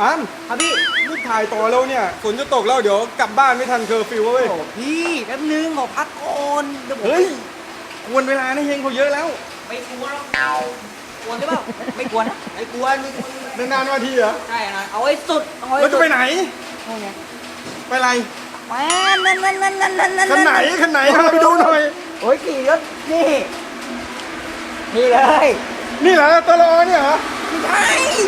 อ้ามครับพี่รีบถ่ายต่อแล้วเนี่ยฝนจะตกแล้วเดี๋ยวกลับบ้านไม่ทันเคอร์ฟิวเว้ยโอ้พี่แป๊บนึงขอพักก่อนเดี๋ยวผมเฮ้ยควรเวลานะเฮงเขาเยอะแล้ว ไม่กลัวหรอกกลัวหรือเปล่าไม่กลัวนะไม่กลัวไม่กลัวนานๆมาทีเหรอใช่นะเอาไว้สุดเอาไว้แล้วสุจะดไปไหนโอ้ยไปอะไรแหวนนั่นนั่นนั่นนั่นนั่นนั่นคันไหนคันไหนพาไปดูหน่อยโอ้ยขี่รถนี่นี่เลย นี่เหรอตลอเนี่ยเหรอ ไม่ใช่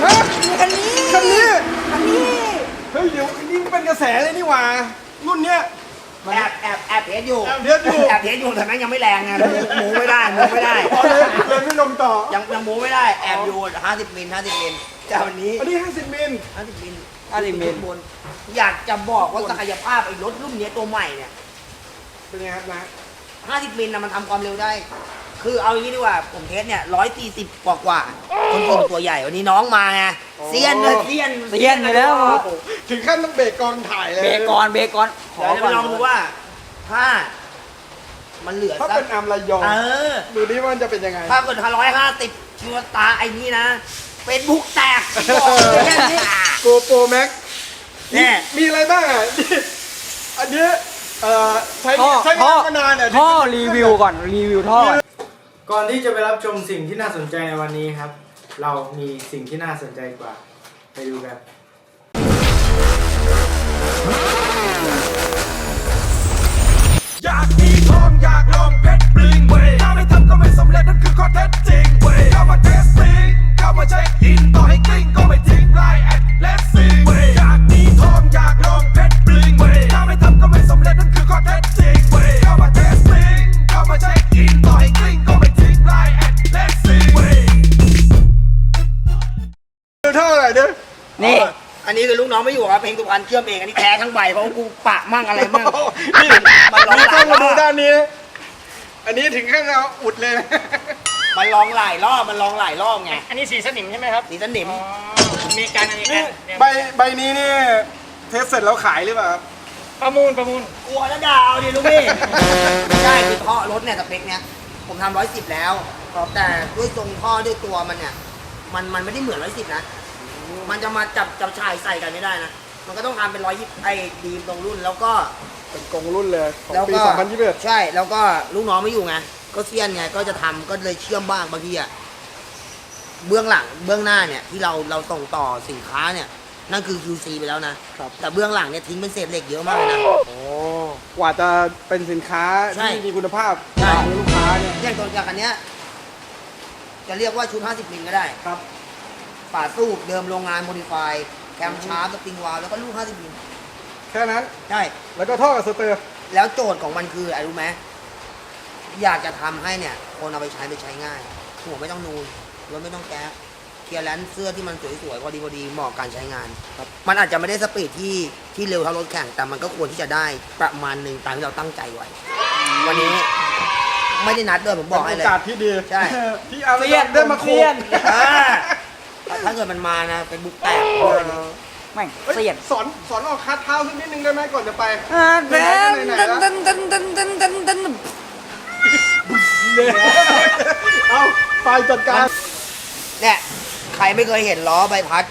ฮะคันนี้คันนี้ คันนี้เฮ้ยเดี๋ยวนี่เป็นกระแสเลยนี่หว่า รุ่นเนี้ย แอบแอบแอบเทสอยู่แอบเทสอยู่ แอบเทสอยู่แต่แม่งยังไม่แรงไงหมูไม่ได้หมูไม่ได้ พอเลยเลยไม่ลงต่อ ยังยังหมูไม่ได้แอบอยู่50มิล50มิลเจ้าวันนี้อันนี้ 50มิล 50มิล50มิล บนอยากจะบอกว่าศักยภาพไอ้รถรุ่นเนี้ยตัวใหม่เนี่ยเป็นไงครับนะ50มิลนะมันทำความเร็วได้ คือเอาอย่างนี้ดีกว่าผมเทสเนี่ย140กว่ากว่าคนขี่ตัวใหญ่วันนี้น้องมาไงเซียนเลยเซียนเซียนอยู่แล้วโอ้โหถึงขั้นต้องเบรกกองถ่ายเลยเบรกก่อนเบรกก่อนขอเดี๋ยวจะก่ไปอนลองดูว่า ถ้า มันเหลือถ้าสัเป็กนอัมระยองเออ ดูดิว่ามันจะเป็นยังไง ถ้าเกิดห้าร้อยห้าสิบชิวตาไอ้นี่นะ เป็นบุกแตกบอกเลยแค่นี้ โกโปรแม็กแน่ มีอะไรบ้างอะนี่อันนี้เอ่อใช้ท่อใช้ท่งาอนมานานเนี่ย ท่อรีวิวก่อนรีวิวท่อก่อน ก่อนที่จะไปรับชมสิ่งที่น่าสนใจในวันนี้ครับ เรามีสิ่งที่น่าสนใจกว่า ไปดูกันอยากมีทองอยากลองเพชรบลิงเว้ยถ้าไม่ทำก็ไม่สำเร็จนั่นคือข้อเท็จจริงเว้ย น้องไม่อยู่ครับเพลงสุพรรณเชื่อมเองอันนี้แท้ทั้งใบเพราะว่ากูปะมั่งอะไรมั่งนี่มันร้องนี่หต้ลาอยงรมาดูอบด้านนี้นะอันนี้ถึงขั้นเอาอุดเลยนะ มันร้องหลายรอบมันร้องหลายรอบไงอันนี้สีสนิมใช่ไหมครับสีสนิมมีการอันนี้นี่ใบใบนี้นี่เทสเสร็จแล้วขายหรือเปล่าครับประมูลประมูลกลัวแล้วดาวดิลูกพี่ไม่ใช่คือท่อรถเนี่ยสเปคเนี่ยผมทำร้อยสิบแล้วแต่ด้วยทรงท่อด้วยตัวมันเนี่ย มันมันไม่ได้เหมือนร้อยสิบนะมันจะมาจับจับชายใส่กันไม่ได้นะ มันก็ต้องทำเป็นร้อยยี่ไอ้ดีมตรงรุ่นแล้วก็ เป็นกงรุ่นเลยของแล้วปี ก็2021 ใช่แล้วก็ลูกน้องไม่อยู่ไง ก็เซียนไงก็จะทำก็เลยเชื่อมบ้างบางทีอะเบื้องหลังเบื้องหน้าเนี่ยที่เราเราส่งต่อสินค้าเนี่ย นั่นคือ QC ไปแล้วนะครับ แต่เบื้องหลังเนี่ยทิ้งเป็นเศษเหล็กเยอะมากเลยนะ โอ้กว่าจะเป็นสินค้าใช่ที่มีคุณภาพใช่ ของลูกค้าเนี่ยอย่างตัวอย่างอันเนี้ยจะเรียกว่าชุด 50มิลก็ได้ ครับฝาสูบเดิมโรงงานโมดิฟาย แคมชาร์ปสปริงวาล์วแล้วก็ลูก50มิลแค่นั้น ใช่ แล้วก็ท่อกับสเตอร์แล้วโจทย์ของมันคืออะไรรู้ไหมอยากจะทำให้เนี่ย คนเอาไปใช้ไปใช้ง่าย หัวไม่ต้องนูนรถไม่ต้องแก๊สเคลียร์แลนซ์เสื้อที่มันสวยๆพอดีพอดีเหมาะกับการใช้งานครับมันอาจจะไม่ได้สปีดที่ที่เร็วเท่ารถแข่ง แต่มันก็ควรที่จะได้ประมาณหนึ่งตามที่เราตั้งใจไว้ วันนี้ไม่ได้นัดด้วยผมบอกให้โอเลยกาสที่ดีใช่ ที่อาร์เซียนได้มาโคเซียน อ่าแต่ ถ้าเกิดมันมานะเป็นบุกแตกเออแม่งเฮ้ยเสียนสอนสอนออกคัดเท้าสักนิดนึงได้ไหมก่อนจะไปอ่าเดินไหนเดินๆแล้วเดินเดินเดินเดินเดินเดินเอาไปจัดการ เนี่ยใครไม่เคยเห็นล้อใบพัด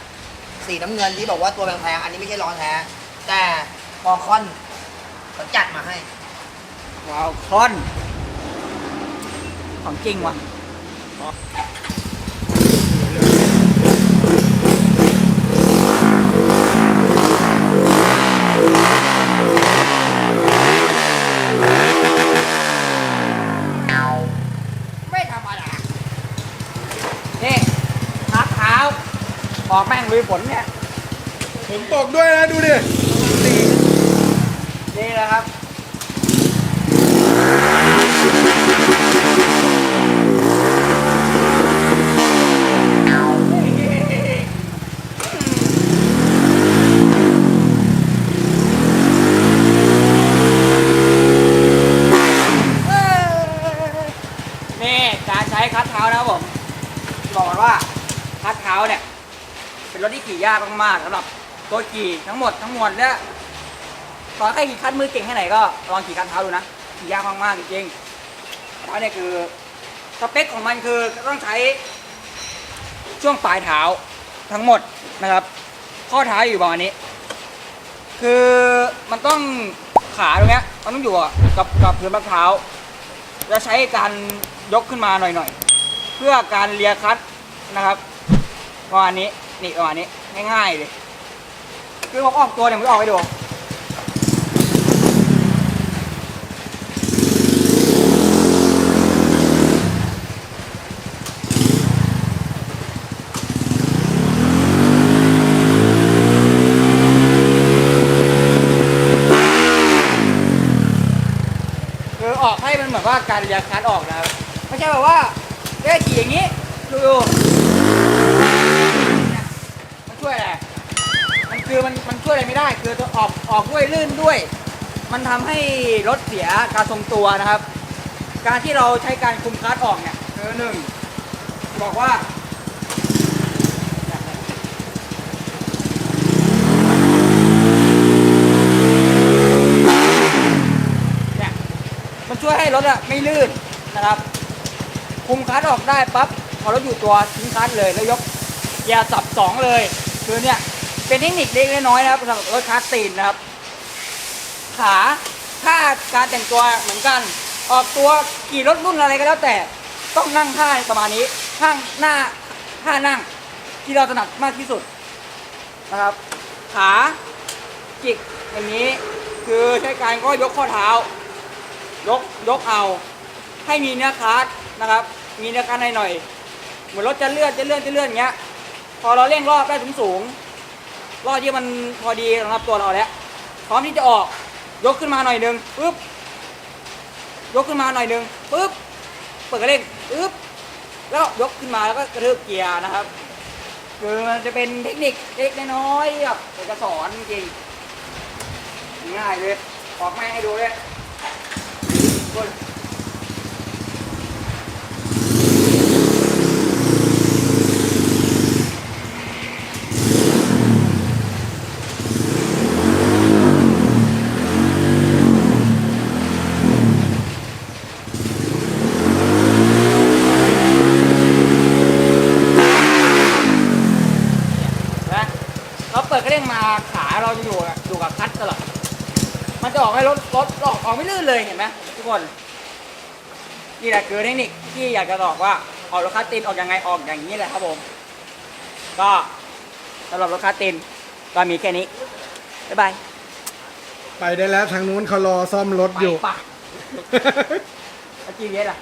สีน้ำเงินที่บอกว่าตัวแพงๆอันนี้ไม่ใช่ล้อแท้ แต่พอคอนเขาจัดมาให้ ว้าวคอน ของจริงว่ะ ไม่ธรรมดา นี่พักเท้าออกแม่งลุยฝนเนี่ยผมตกด้วยนะดูดินี่แหละครับ นี่การใช้คัดเท้านะครับผม บอกก่อนว่าคัดเท้าเนี่ย เป็นรถที่ขี่ยากมากๆสำหรับตัวขี่ทั้งหมดทั้งมวลเนี่ยต่อให้ขี่คัดมือเก่งแค่ไหนก็ลองขี่คัดเท้าดูนะขี่ยากมากๆจริงๆเท้าเนี่ยคือสเปคของมันคือต้องใช้ช่วงปลายเท้าทั้งหมดนะครับ ข้อเท้าอยู่ประมาณนี้ คือมันต้องขาตรงเนี้ยมันต้องอยู่กับกับพื้นมะพร้าจะใช้การยกขึ้นมาหน่อยๆ เพื่อการเลียคัดนะครับ ประมาณนี้นี่ประมาณนี้ง่ายๆเลยคือผมออกตัวเนี่ยผมออกให้ดูคือออกให้มันเหมือนว่าการเลียคัดออกนะครับไม่ใช่แบบว่าเอ๊ะขี่อย่างนี้ดูดู ช่วยอะไรมันคือมันมันช่วยอะไรไม่ได้ คือออกออกด้วยลื่นด้วย มันทำให้รถเสียการทรงตัวนะครับ การที่เราใช้การคุมคลัดออกเนี่ยคือหนึ่งบอกว่า เนี่ยมันช่วยให้รถอะไม่ลื่นนะครับ คุมคลัดออกได้ปั๊บพอรถอยู่ตัวทิ้งคลัดเลยแล้วยกอย่าสับสองเลย คือเนี่ยเป็นเทคนิคเล็กๆน้อยๆนะครับสำหรับรถคลัดตีนนะครับ ขาถ้าการแต่งตัวเหมือนกัน ออกตัวขี่รถรุ่นอะไรก็แล้วแต่ต้องนั่งท่าประมาณนี้ข้างหน้าท่านั่งที่เราถนัดมากที่สุดนะครับ ขาจิกอย่างนี้คือใช้การก็ยกข้อเท้ายกยกเอา ให้มีเนื้อคาร์ดนะครับ มีเนื้อคาร์ดหน่อยๆเหมือนรถจะเลื่อนจะเลื่อนจะเลื่อนอย่างเงี้ย พอเราเร่งรอบได้ถึงสูงรอบที่มันพอดีสำหรับตัวเราแล้ว พร้อมที่จะออก ยกขึ้นมาหน่อยหนึงปึ๊บ ยกขึ้นมาหน่อยหนึงปึ๊บ เปิดกระเร่งปึ๊บ แล้วยกขึ้นมาแล้วก็กระทืบเกียร์นะครับ คือมันจะเป็นเทคนิคเล็กน้อยที่แบบอกจะสอนจริงง่ายเลย ออกแม่ให้ดูเลยกด นะเราเปิดกระเด้งมาขาเราจะอยู่กับอยู่กับคลัตช์ตลอด มันจะออกให้รถรถออกออก ไม่ลื่นเลยเห็นไหมทุกคน นี่แหละคือเทคนิคที่อยากจะบอกว่าออกรถคลัตช์ตีนออกยังไงออกอย่างนี้แหละครับผม ก็สำหรับรถคลัตช์ตีนก็มีแค่นี้ บ๊ายบาย ไปได้แล้วทางนู้นเขารอซ่อมรถไปอยู่ปะ แล้ว GPS อะ